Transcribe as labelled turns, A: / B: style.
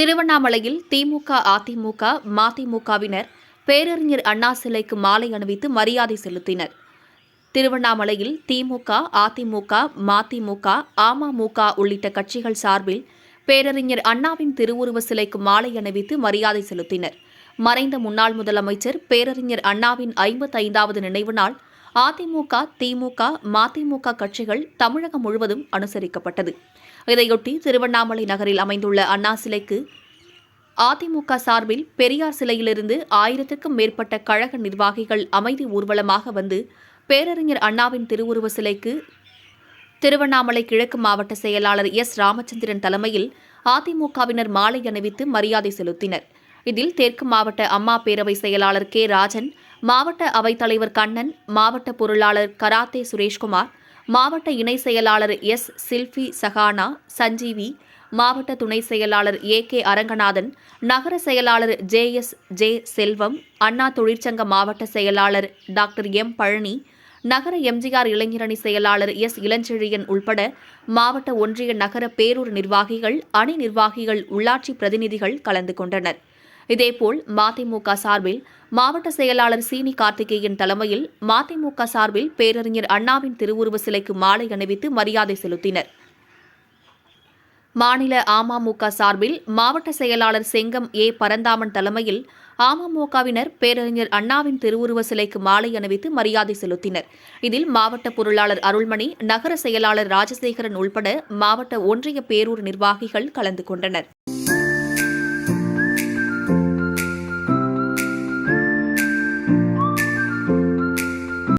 A: திருவண்ணாமலையில் திமுக அதிமுக மதிமுகவினர் பேரறிஞர் அண்ணா சிலைக்கு மாலை அணிவித்து மரியாதை செலுத்தினர். திருவண்ணாமலையில் திமுக அதிமுக மதிமுக அமமுக உள்ளிட்ட கட்சிகள் சார்பில் பேரறிஞர் அண்ணாவின் திருவுருவ சிலைக்கு மாலை அணிவித்து மரியாதை செலுத்தினர். மறைந்த முன்னாள் முதலமைச்சர் பேரறிஞர் அண்ணாவின் ஐம்பத்தைந்தாவது நினைவு நாள் அதிமுக திமுக மதிமுக கட்சிகள் தமிழகம் முழுவதும் அனுசரிக்கப்பட்டது. இதையொட்டி திருவண்ணாமலை நகரில் அமைந்துள்ள அண்ணா சிலைக்கு அதிமுக சார்பில் பெரியார் சிலையிலிருந்து ஆயிரத்துக்கும் மேற்பட்ட கழக நிர்வாகிகள் அமைதி ஊர்வலமாக வந்து பேரறிஞர் அண்ணாவின் திருவுருவ சிலைக்கு திருவண்ணாமலை கிழக்கு மாவட்ட செயலாளர் எஸ் ராமச்சந்திரன் தலைமையில் அதிமுகவினர் மாலை அணிவித்து மரியாதை செலுத்தினர். இதில் தெற்கு மாவட்ட அம்மா பேரவை செயலாளர் கே ராஜன் மாவட்ட அவைத்தலைவர் கண்ணன் மாவட்ட பொருளாளர் கராத்தே சுரேஷ்குமார் மாவட்ட இணை செயலாளர் எஸ் சில்பி சஹானா சஞ்சீவி மாவட்ட துணை செயலாளர் ஏ கே அரங்கநாதன் நகர செயலாளர் J S J Selvam Anna தொழிற்சங்க மாவட்ட செயலாளர் டாக்டர் எம் பழனி நகர எம்ஜிஆர் இளைஞரணி செயலாளர் எஸ் இளஞ்செழியன் உள்பட மாவட்ட ஒன்றிய நகர பேரூர் நிர்வாகிகள் அணி நிர்வாகிகள் உள்ளாட்சி பிரதிநிதிகள் கலந்து கொண்டனர். இதேபோல் மதிமுக சார்பில் மாவட்ட செயலாளர் சீனி கார்த்திகேயன் தலைமையில் மதிமுக சார்பில் பேரறிஞர் அண்ணாவின் திருவுருவ சிலைக்கு மாலை அணிவித்து மரியாதை செலுத்தினர். மாநில அமமுக சார்பில் மாவட்ட செயலாளர் செங்கம் ஏ. பரந்தாமன் தலைமையில் அமமுகவினர் பேரறிஞர் அண்ணாவின் திருவுருவ சிலைக்கு மாலை அணிவித்து மரியாதை செலுத்தினர். இதில் மாவட்ட பொருளாளர் அருள்மணி நகர செயலாளர் ராஜசேகரன் உள்பட மாவட்ட ஒன்றிய பேரூர் நிர்வாகிகள் கலந்து கொண்டனர்.